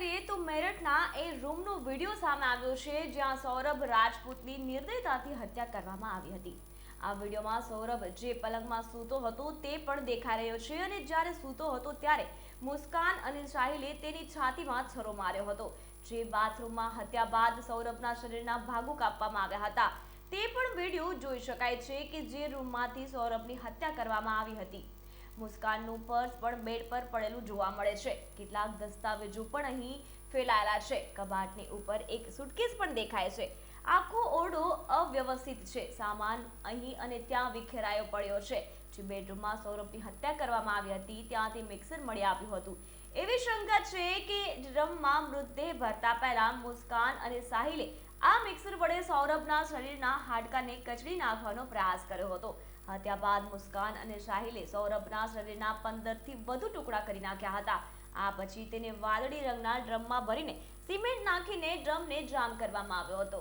કરીએ તો મેરઠના એ રૂમનો વીડિયો સામે આવ્યો છે, જ્યાં સૌરભ રાજપૂતની નિર્દયતાથી હત્યા કરવામાં આવી હતી. આ વિડીયોમાં સૌરભ જે પલંગમાં સૂતો હતો તે પણ દેખાઈ રહ્યો છે અને જ્યારે સૂતો હતો ત્યારે મુસ્કાન અને સાહિલે તેની છાતીમાં છરો માર્યો હતો. જે બાથરૂમમાં હત્યા બાદ સૌરભના શરીરના ભાગો કાપવામાં આવ્યા હતા. તે પણ વીડિયો જોઈ શકાય છે કે જે રૂમમાંથી સૌરભની હત્યા કરવામાં આવી હતી. મુસ્કાનનું પર્સ પણ બેડ પર પડેલું જોવા મળે છે. કેટલાક દસ્તાવેજો પણ અહીં ફેલાયેલા છે. કબાટની ઉપર એક સુટકેસ પણ દેખાય છે. આખો ઓરડો અવ્યવસ્થિત છે. સામાન અહીં અને ત્યાં વિખેરાયો પડ્યો છે. જે બેડરૂમમાં સૌરભની હત્યા કરવામાં આવી હતી, ત્યાંથી મિક્સર મળી આવ્યું હતું. એવી શંકા છે કે ડ્રમમાં મૃતદેહ ભરતા પહેલા મુસ્કાન અને સાહિલે આ મિક્સર વડે સૌરભના શરીરના હાડકાને કચડી નાખવાનો પ્રયાસ કર્યો હતો. હત્યા બાદ મુસ્કાન અને સાહિલે સૌરભના શરીરના પંદરથી વધુ ટુકડા કરી નાખ્યા હતા. આ પછી તેને વાદળી રંગના ડ્રમમાં ભરીને સિમેન્ટ નાખીને ડ્રમને જામ કરવામાં આવ્યો હતો.